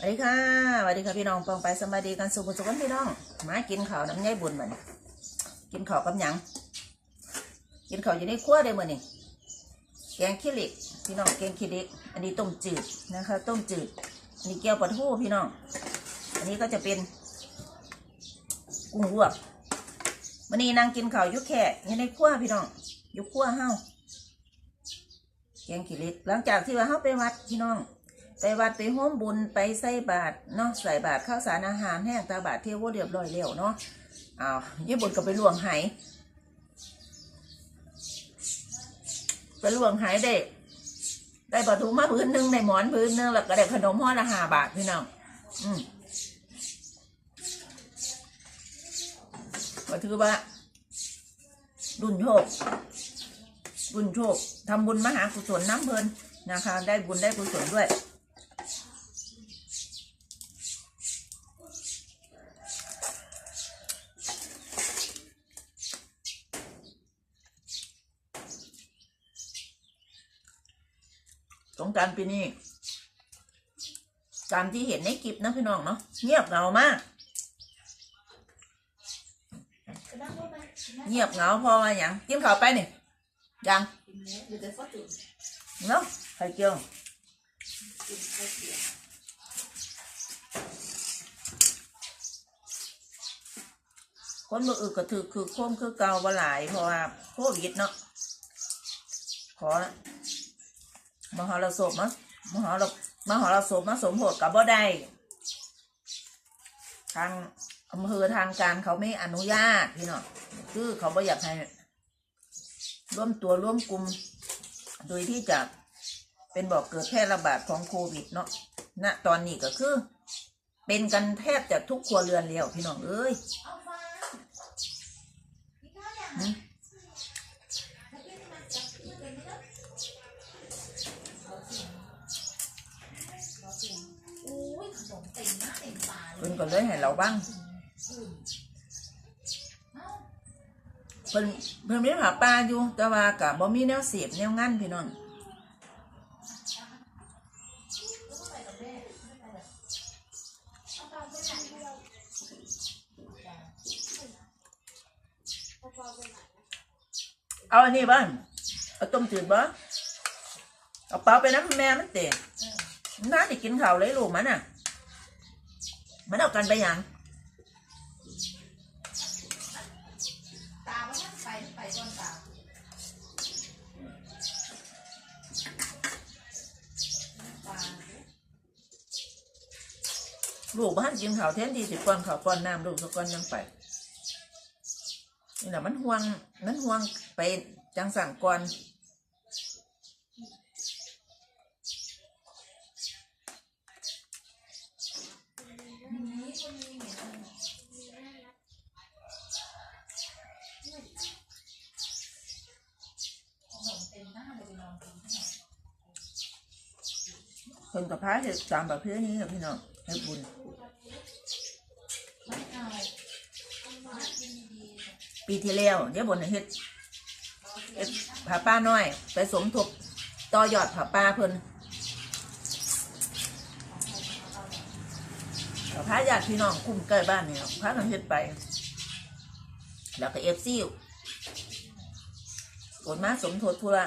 สวัสดีค่ะสวัสดีค่ะพี่น้องปองไปสบายดีกันสุขสุขกันพี่น้องมากินข้าวน้ำใยบุญเหมือนกินข้าวกับหยังกินข้าวอยู่ในครัวได้เหมือนนี่แกงขี้เหล็กพี่น้องแกงขี้เหล็กอันนี้ต้มจืดนะคะ ต้มจืดอันนี้แก้วปลาทูพี่น้อง อันนี้ก็จะเป็นกุ้งลวกวันนี้นางกินข้าวยุแค่อยู่ในครัวพี่น้องอยุครัวเฮาแกงขี้เหล็กหลังจากที่ว่าเฮาไปวัดพี่น้อง ไปวัดไปห้มบุญไปใส่บาตรเนาะใส่บาตรข้าวสารอาหารแห้งตาบาตรเทโวเรียบร้อยแล้วเนาะอ้าวยี่บุญก็ไปลวงไหไปลวงไหเด็กได้ปลาทูมาพื้นหนึ่งในหมอนพื้นหนึ่งแล้วก็ได้ขนมห่อละห้าบาทพี่น้องอืมก็ถือว่ารุ่นโชคบุญโชคทำบุญมหากุศลน้ำเพลินนะคะ ได้บุญได้กุศลด้วย สงการปีนี้ตามที่เห็นในคลิปนะพี่น้องเนาะเงียบเหงามาก เงียบเหงาพอมาอย่างกินข้าวไปนี่ยังเนาะไข่เจียวคนมืออื่นก็ถือคือโค้มคือเกาบ่หลายเพราะว่าโควิดเนาะขอ มหรสพมามหรมหรสพมาสมโภชกับบ่ได้ทางอำเภอทางการเขาไม่อนุญาตพี่น้องคือเขาบ่อยากให้ร่วมตัวร่วมกลุ่มโดยที่จะเป็นบอกเกิดแพร่ระบาดของโควิดเนาะณตอนนี้ก็คือ เป็นกันแทบจะทุกครัวเรือนแล้วพี่น้องเอ้ยหืม อุ้ยขนมเต็มหน้าเต็มตาเล เพิ่ ย น ก็เลยให้เราบ้างเพิ่นเพิ่นมีผาป่าอยู่ แต่ว่ากับบ่มีแนวเสียบแนวงั้นพี่น้องเอาอันนี้บ้างเอาต้มจืดบ้างเอาเปล่าไปน้ำแม่มันเตะน้าได้กินข้าวเลยลูกมันน่ะ มันเอากันไปยังตาว่าไปไปก่อนตาลูกบ้านกินข้าวแทนที่สิก้อนข้าวก้อนน้ำลูกสก้อนยังไปนี่แหละมันห่วงมันห่วงไปจังสั่งก่อน ขนมเต็มหน้าเลยลองกินให้หน่อย คนกับพระเห็ดตามแบบเพนี้กับพี่น้องให้บุญปีที่แล้วเดี๋ยวบนเฮ็ดเฮ็ดผาป้าน้อย ไปสมทบต่อยอดผาป้าเพิ่น เอาพระญาติพี่น้องคุ้มใกล้บ้านเนี่ยพระกันเฮ็ดไป แล้วก็เอฟซีโอนมาสมทบทุละ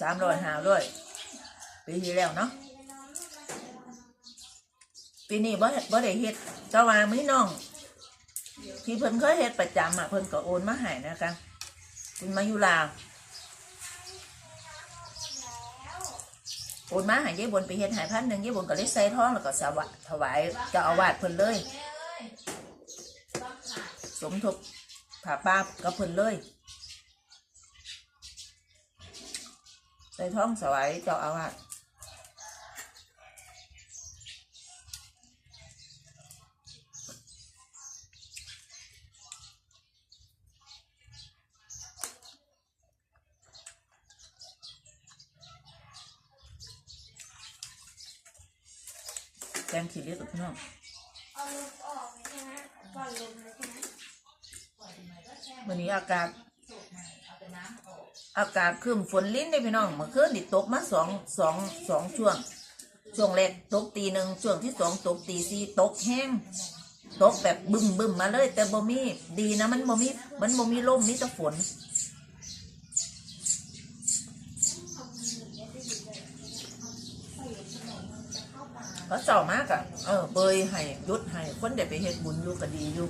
สามร้อยห้าร้อยปีที่แล้วเนาะปีนี้บ่บ่ได้เฮ็ดแต่ว่ามีน้อง ที่เพิ่นเคยเฮ็ดประจำอะเพิ่นก็โอนมาให้นะคะคุณมายุลา ปูนมาหายายบนไปเฮ็ดหายพันหนึ่งยายบนก็เลยใส่ท้องแล้วก็สวะถวายเจ้าอาวาสเพิ่นเลย สมทบผ่าป้ากับเพิ่นเลย ใส่ท้องสวายเจ้าอาวาส แกงขี้เล็กกับพี่น้องเอาลมออกใช่ไหมปล่อยลมเลยใช่ไหมวันนี้อากาศ อากาศครึ้มฝนลิ้นได้พี่น้องเมื่อคืนนี่ตกมาสองสองสองช่วง ช่วงแรกตกตีหนึ่งช่วงที่สองตกตีสี่ตกแห้งตกแบบบึมบึมมาเลย แต่บ่มีดีนะมันบ่มีมันบ่มีลมมีแต่ฝน ก็เจ้ามากอะเออ เบยให้ยุดให้คนเด็ไปเฮ็ดบุญอยู่ก็ดีอยู่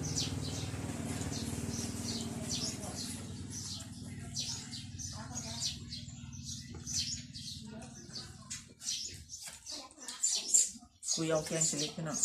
คุยเอาแกงสลิดพี่น้อง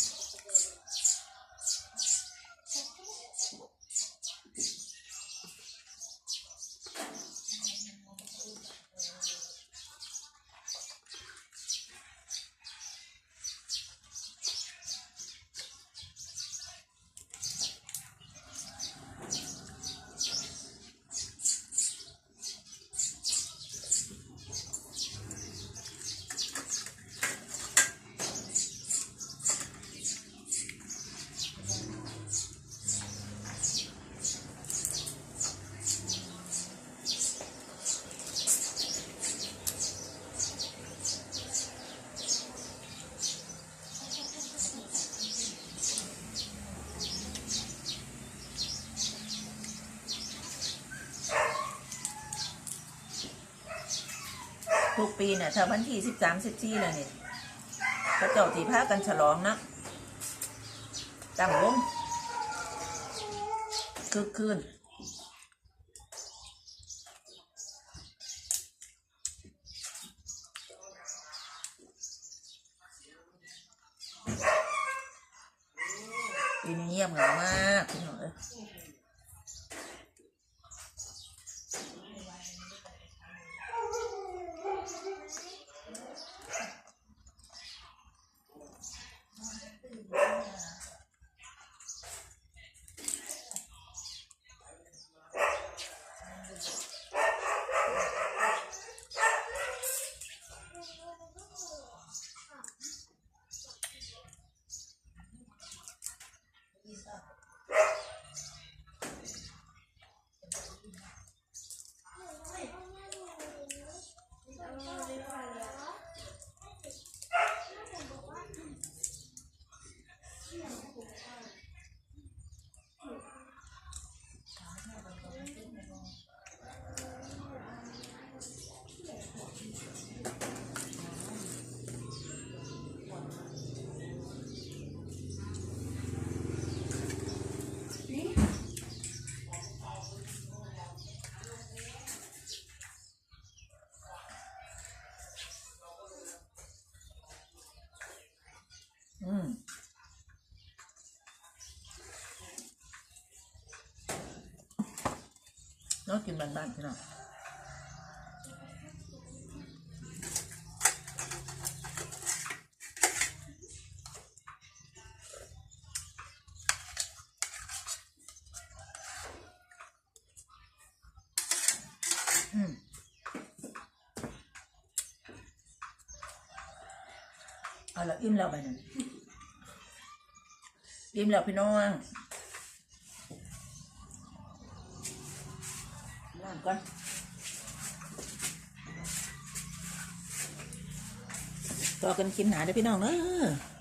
ทุกปีเนี่ยถ้าวันที่สิบสามสิบสี่เลยเนี่ยพระเจ้าตีพากันฉลองนะตั้งวงคึกคืน น้องกินบ้านๆพี่น้องอืมเอาละอิ่มแล้วไปหนึ่งอิ่มแล้วพี่น้อง ล้างก่อนต่อกันกินหนาเด้อพี่น้องเนอะ